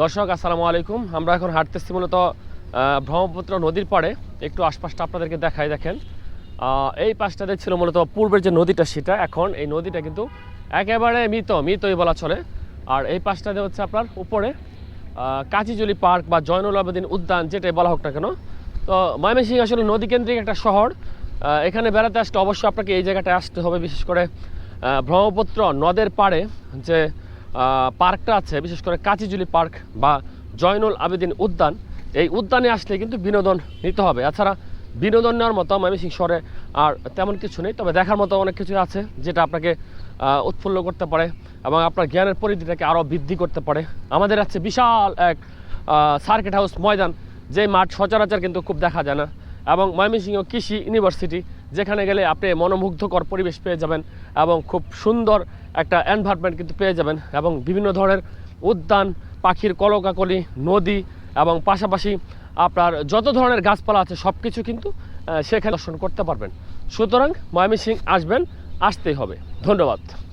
দর্শক, আসসালামু আলাইকুম। আমরা এখন হাঁটতেছি মূলত ব্রহ্মপুত্র নদীর পাড়ে। একটু আশপাশটা আপনাদেরকে দেখাই, দেখেন। এই পাশটাতে ছিল মূলত পূর্বের যে নদীটা, সেটা এখন এই নদীটা কিন্তু একেবারে মৃত, মৃতই বলা চলে। আর এই পাশটাতে হচ্ছে আপনার উপরে কাচিজুলি পার্ক বা জয়নুল আবেদিন উদ্যান, যেটাই বলা হোক না কেন। তো ময়মনসিংহ আসলে নদীকেন্দ্রিক একটা শহর। এখানে বেড়াতে আসতে অবশ্যই আপনাকে এই জায়গাটায় আসতে হবে। বিশেষ করে ব্রহ্মপুত্র নদের পাড়ে যে পার্কটা আছে, বিশেষ করে কাচিজুলি পার্ক বা জয়নুল আবেদিন উদ্যান। এই উদ্যানে আসলে কিন্তু বিনোদন নিতে হবে। এছাড়া বিনোদন নেওয়ার মতো ময়মনসিংহ শহরে আর তেমন কিছু নেই। তবে দেখার মতো অনেক কিছু আছে যেটা আপনাকে উৎফুল্ল করতে পারে এবং আপনার জ্ঞানের পরিধিটাকে আরও বৃদ্ধি করতে পারে। আমাদের আছে বিশাল এক সার্কিট হাউস ময়দান যে মাঠ সচরাচর কিন্তু খুব দেখা যায় না। এবং ময়মনসিংহ কৃষি ইউনিভার্সিটি, যেখানে গেলে আপনি মনোমুগ্ধকর পরিবেশ পেয়ে যাবেন এবং খুব সুন্দর একটা এনভায়রনমেন্ট কিন্তু পেয়ে যাবেন এবং বিভিন্ন ধরনের উদ্যান, পাখির কলকাকলি, নদী এবং পাশাপাশি আপনার যত ধরনের গাছপালা আছে সব কিছু কিন্তু সেখানে দর্শন করতে পারবেন। সুতরাং ময়মিসিং আসবেন, আসতেই হবে। ধন্যবাদ।